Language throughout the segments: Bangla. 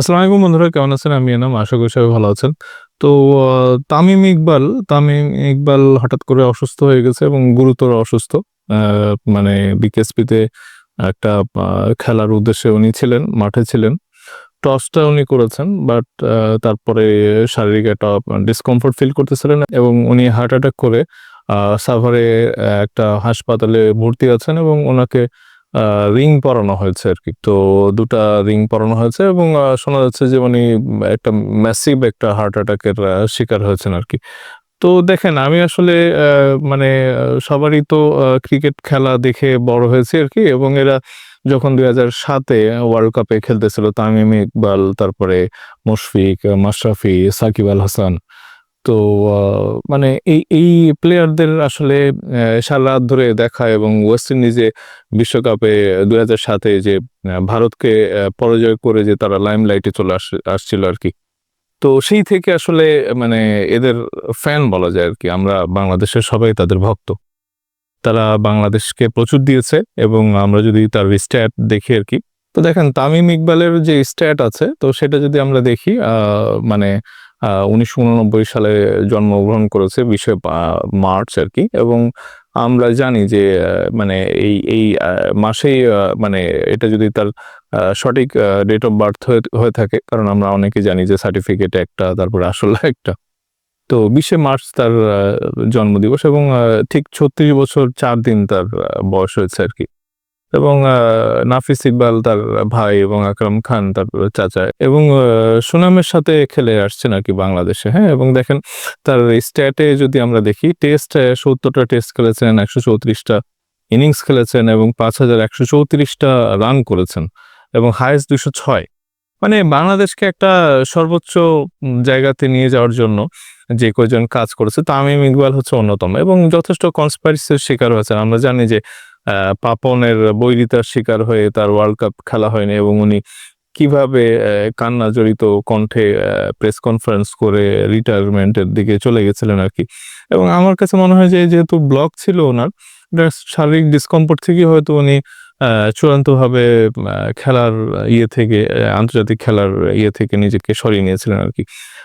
আসসালামু আলাইকুম বন্ধুরা, কেমন আছেন? আমি এনাম, আশা করি সবাই ভালো আছেন। তো তামিম ইকবাল তামিম ইকবাল হঠাৎ করে অসুস্থ হয়ে গেছে এবং গুরুতর অসুস্থ। মানে বিকেএসপিতে একটা খেলার উদ্দেশ্যে উনি ছিলেন, মাঠে ছিলেন। টসটা উনি করেছেন, বাট তারপরে শারীরিক একটা ডিসকমফোর্ট ফিল করতেছিলেন এবং উনি হার্ট অ্যাটাক করে সাভারে একটা হাসপাতালে ভর্তি আছেন এবং ওনাকে রিং পরানো হয়েছে আর কি তো দুটা রিং পরানো হয়েছে এবং শোনা যাচ্ছে যে উনি একটা ম্যাসিভ একটা হার্ট অ্যাটাকের শিকার হয়েছেন আর কি তো দেখেন, আমি আসলে মানে সবারই তো ক্রিকেট খেলা দেখে বড় হয়েছে আর কি এবং এরা যখন দুই হাজার সাতে ওয়ার্ল্ড কাপে খেলতেছিল, তামিম ইকবাল, তারপরে মুশফিক মাশরাফি, সাকিব আল হাসান তো মানে এই এই প্লেয়ারদের আসলে সারা রাত ধরে দেখা এবং ওয়েস্ট ইন্ডিজে বিশ্বকাপে দুই হাজার সাতে যে ভারতকে পরাজয় করে যে তারা লাইমলাইটে চলে আস, আসছিল আর কি। তো সেই থেকে আসলে মানে এদের ফ্যান বলা যায় আর কি। আমরা বাংলাদেশের সবাই তাদের ভক্ত। তারা বাংলাদেশকে প্রচুর দিয়েছে এবং আমরা যদি তার স্ট্যাট দেখি আর কি। তো দেখেন, তামিম ইকবালের যে স্ট্যাট আছে, তো সেটা যদি আমরা দেখি মানে উনিশশো উননব্বই সালে জন্মগ্রহণ করেছে বিশে মার্চ আর কি। এবং আমরা জানি যে মানে এই এই মাসেই মানে এটা যদি তার সঠিক ডেট অফ বার্থ হয়ে থাকে, কারণ আমরা অনেকে জানি যে সার্টিফিকেট একটা, তারপরে আসলে একটা। তো বিশে মার্চ তার জন্মদিবস এবং ঠিক ছত্রিশ বছর চার দিন তার বয়স হয়েছে আর কি। এবং নাফিস ইকবাল তার ভাই এবং আকরাম খান তার চাচা এবং সুনামের সাথে খেলে আসছেন আর কি বাংলাদেশে হ্যাঁ? এবং দেখেন তার স্ট্যাটে যদি আমরা দেখি টেস্ট সত্তরটা টেস্ট খেলেছেন, একশো চৌত্রিশটা ইনিংস খেলেছেন এবং পাঁচ হাজার একশো চৌত্রিশটা রান করেছেন এবং হায়েস্ট দুশো ছয়। মানে বাংলাদেশকে একটা সর্বোচ্চ জায়গাতে নিয়ে যাওয়ার জন্য যে কয়জন কাজ করেছে, তামিম ইকবাল হচ্ছে অন্যতম এবং যথেষ্ট কনস্পাইরিসির শিকার হয়েছেন। আমরা জানি যে পাপনের বৈরিতার শিকার হয়ে তার ওয়ার্ল্ড কাপ খেলা হয়নি এবং উনি কীভাবে কান্না জড়িত কণ্ঠে প্রেস কনফারেন্স করে রিটায়ারমেন্টের দিকে চলে গেছিলেন আর কি। এবং আমার কাছে মনে হয় যে যেহেতু ব্লক ছিল ওনার শারীরিক ডিসকমফোর্ট থেকে হয়তো উনি চূড়ান্তভাবে খেলার ইয়ে থেকে আন্তর্জাতিক খেলার ইয়ে থেকে নিজেকে সরিয়ে নিয়েছিলেন আর কি।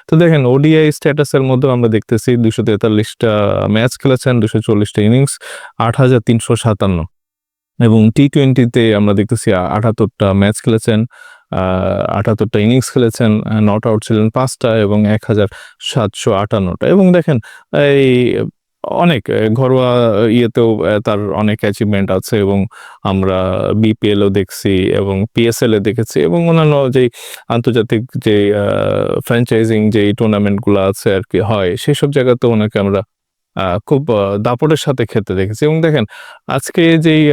তো দেখেন ওডিআই স্ট্যাটাসের মধ্যে আমরা দেখতেছি দুশো তেতাল্লিশটা ম্যাচ খেলেছেন দুশো চল্লিশটা ইনিংস আট হাজার তিনশো সাতান্ন। এবং টি টোয়েন্টিতে আমরা দেখতেছি আটাত্তরটা ম্যাচ খেলেছেন আটাত্তরটা ইনিংস খেলেছেন নট আউট ছিলেন পাঁচটা এবং এক হাজার সাতশো আটান্নটা। এবং দেখেন, এই অনেক ঘরোয়া ইয়েতেও তার অনেক অ্যাচিভমেন্ট আছে এবং আমরা বিপিএলও দেখছি এবং পিএসএল এ দেখেছি এবং অন্যান্য যেই আন্তর্জাতিক যে ফ্র্যাঞ্চাইজিং যে টুর্নামেন্টগুলো আছে আর কি হয়, সেসব জায়গাতেও ওনাকে আমরা খুব দাপটের সাথে খেতে দেখেছি। এবং দেখেন, আজকে যেই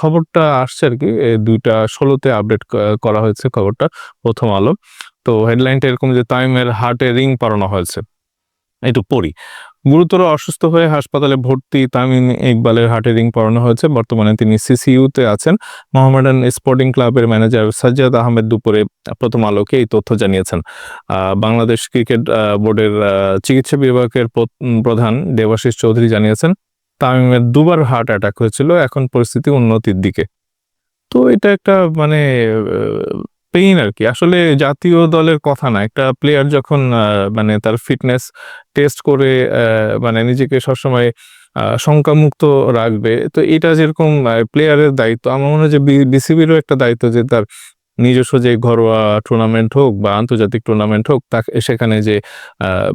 খবরটা আসছে আর কি দুইটা ষোলোতে আপডেট করা হয়েছে খবরটা, প্রথম আলো। তো হেডলাইনটা এরকম যে তাইমের হার্টে রিং পারানো হয়েছে। একটু পড়ি। গুরুতর অসুস্থ হয়ে হাসপাতালে ভর্তি তামিম ইকবালের হার্টে রিং পড়ানো হয়েছে। বর্তমানে তিনি সিসিইউতে আছেন। মোহামেডান স্পোর্টিং ক্লাবের ম্যানেজার সাজ্জাদ আহমেদ দুপুরে প্রথম আলোকে এই তথ্য জানিয়েছেন। বাংলাদেশ ক্রিকেট বোর্ডের চিকিৎসা বিভাগের প্র- প্রধান দেবাশিস চৌধুরী জানিয়েছেন, তামিমের দুবার হার্ট অ্যাটাক হয়েছিল। এখন পরিস্থিতি উন্নতির দিকে। তো এটা একটা মানে পেইন আর কি। আসলে জাতীয় দলের কথা না, একটা প্লেয়ার যখন মানে তার ফিটনেস টেস্ট করে মানে নিজেকে সবসময় শঙ্কামুক্ত রাখবে, তো এটা যেরকম প্লেয়ারের দায়িত্ব, আমার মনে হয় যে বিসিবিরও একটা দায়িত্ব যে তার নিজস্ব যে ঘরোয়া টুর্নামেন্ট হোক বা আন্তর্জাতিক টুর্নামেন্ট হোক তাকে সেখানে যে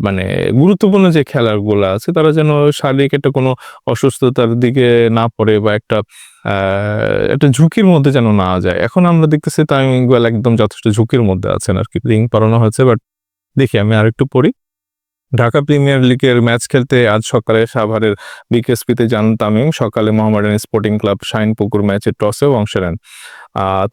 মানে গুরুত্বপূর্ণ যে খেলাগুলো আছে, তারা যেন শারীরিক একটা কোনো অসুস্থতার দিকে না পড়ে বা একটা একটা ঝুঁকির মধ্যে যেন না যায়। এখন আমরা দেখতেছি তামিম ইকবাল একদম যথেষ্ট ঝুঁকির মধ্যে আছেন আর কি। রিং পরানো হয়েছে বাট দেখি আমি আরেকটু পড়ি। ঢাকা প্রিমিয়ার লিগের ম্যাচ খেলতে আজ সকালে সাভারের বিকেএসপিতে যান তামিম। সকালে মোহামেডান স্পোর্টিং ক্লাব শাইনপুকুর ম্যাচে টসেও অংশ নেন।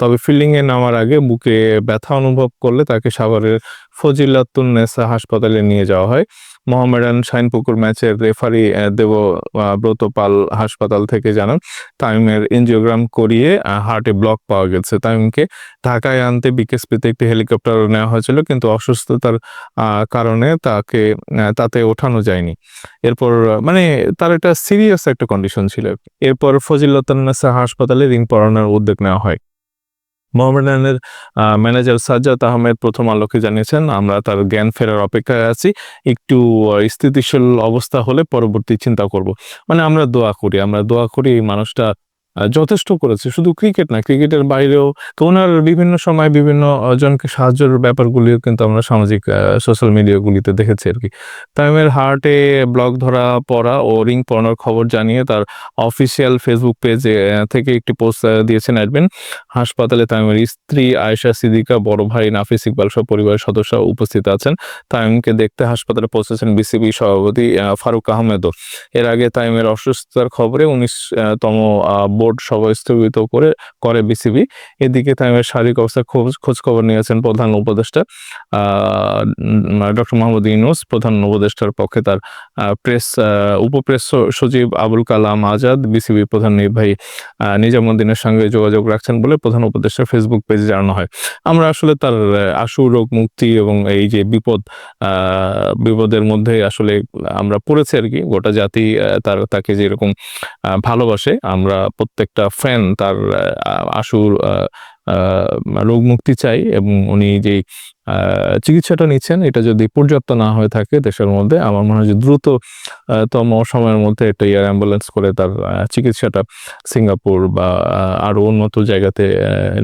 তবে ফিল্ডিং এ নামার আগে বুকে ব্যথা অনুভব করলে তাকে সাভারের ফজিলাতুন্নেসা হাসপাতালে নিয়ে যাওয়া হয়। মোহামেডান শাইনপুকুর ম্যাচের রেফারি আহ, দেব আহ, ব্রত পাল হাসপাতাল থেকে জানান তামিমের এনজিওগ্রাম করিয়ে হার্টে ব্লক পাওয়া গেছে। তামিমকে ঢাকায় আনতে বিকেএসপিতে একটি হেলিকপ্টার নেওয়া হয়েছিল কিন্তু অসুস্থতার কারণে তাকে তাতে ওঠানো যায়নি। এরপর মানে তার একটা সিরিয়াস একটা কন্ডিশন ছিল। এরপর ফজিলতান্নেসা হাসপাতালে রিং পরানোর উদ্যোগ নেওয়া হয়। মোহামেডানের ম্যানেজার সাজ্জাদ আহমেদ প্রথম আলোকে জানিয়েছেন, আমরা তার জ্ঞান ফেরার অপেক্ষায় আছি। একটু স্থিতিশীল অবস্থা হলে পরবর্তী চিন্তা করব। মানে আমরা দোয়া করি, আমরা দোয়া করি এই মানুষটা যথেষ্ট করেছে। শুধু ক্রিকেট না ক্রিকেটের বাইরেও তো ওনার বিভিন্ন সময় বিভিন্ন জনকে সাহায্যের ব্যাপারগুলিও কিন্তু আমরা সামাজিক সোশ্যাল মিডিয়াগুলিতে দেখেছি আর কি। তামিমের হার্টে ব্লগ ধরা পড়া ও রিং পড়ানোর খবর জানিয়ে তার অফিসিয়াল ফেসবুক পেজে থেকে একটি পোস্ট দিয়েছেন অ্যাডমিন। হাসপাতালে তামিমের স্ত্রী আয়েশা সিদ্দিকা, বড় ভাই নাফিস ইকবাল সহ পরিবারের সদস্য উপস্থিত আছেন। তামিমকে দেখতে হাসপাতালে পৌঁছেছেন বিসিবি সভাপতি ফারুক আহমেদও। এর আগে তামিমের অসুস্থতার খবরে উনিশ তম বোর্ড সভা স্থগিত করে করে বিসিবি। এদিকে তামিমের শারীরিক অবস্থা খোঁজ খবর নিয়েছেন প্রধান উপদেষ্টা ডক্টর মোহাম্মদ ইউনুস, প্রধান উপদেষ্টার পক্ষে তার প্রেস উপপ্রেস সচিব আবুল কালাম আজাদ, বিসিবি প্রধান নির্বাহী নিজামুদ্দিনের সঙ্গে যোগাযোগ রাখছেন বলে প্রধান উপদেষ্টা ফেসবুক পেজে জানানো হয়। আমরা আসলে তার আশু, রোগ মুক্তি এবং এই যে বিপদ বিপদের মধ্যে আসলে আমরা পড়েছি আর কি, গোটা জাতি তার, তাকে যেরকম ভালোবাসে, আমরা প্রত্যেকটা ফ্যান তার আশুর রোগ মুক্তি চাই এবং উনি যে চিকিৎসাটা নিচ্ছেন এটা যদি পর্যাপ্ত না হয়ে থাকে দেশের মধ্যে, আমার মনে হয় যে দ্রুত তম সময়ের মধ্যে একটা এয়ার অ্যাম্বুলেন্স করে তার চিকিৎসাটা সিঙ্গাপুর বা আরও উন্নত জায়গাতে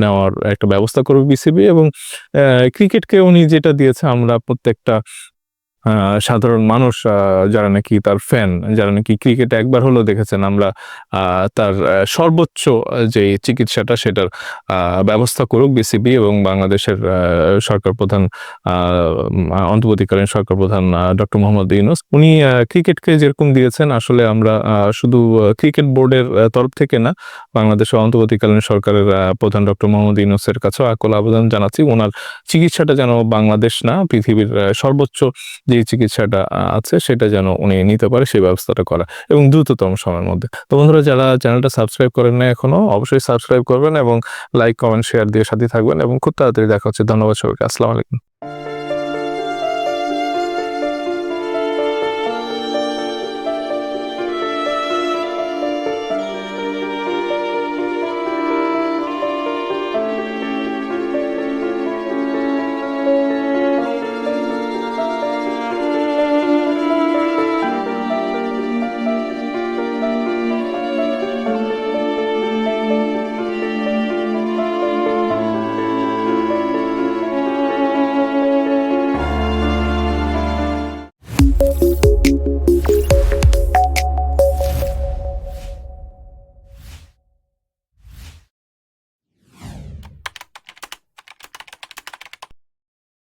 নেওয়ার একটা ব্যবস্থা করবে বিসিবি এবং ক্রিকেটকে উনি যেটা দিয়েছে, আমরা প্রত্যেকটা সাধারণ মানুষ যারা নাকি তার ফ্যান যারা নাকি ক্রিকেট একবার হলেও দেখেছেন, আমরা তার সর্বোচ্চ যে চিকিৎসাটা সেটার ব্যবস্থা করুক বিসিবি এবং বাংলাদেশের সরকার প্রধান অন্তর্বর্তীকালীন সরকার প্রধান ডক্টর মোহাম্মদ ইউনুস, উনি ক্রিকেটকে যেরকম দিয়েছেন, আসলে আমরা শুধু ক্রিকেট বোর্ডের তরফ থেকে না, বাংলাদেশের অন্তর্বর্তীকালীন সরকারের প্রধান ডক্টর মোহাম্মদ ইউনুসের কাছেও আকুল আবেদন জানাচ্ছি। ওনার চিকিৎসাটা যেন বাংলাদেশ না, পৃথিবীর সর্বোচ্চ যে চিকিৎসাটা আছে সেটা যেন উনি নিতে পারে সেই ব্যবস্থাটা করা এবং দ্রুততম সময়ের মধ্যে। তো বন্ধুরা, যারা চ্যানেলটা সাবস্ক্রাইব করেন না এখনও অবশ্যই সাবস্ক্রাইব করবেন এবং লাইক, কমেন্ট, শেয়ার দিয়ে সাথে থাকবেন এবং খুব তাড়াতাড়ি দেখা হচ্ছে। ধন্যবাদ সবাইকে। আসসালামু আলাইকুম।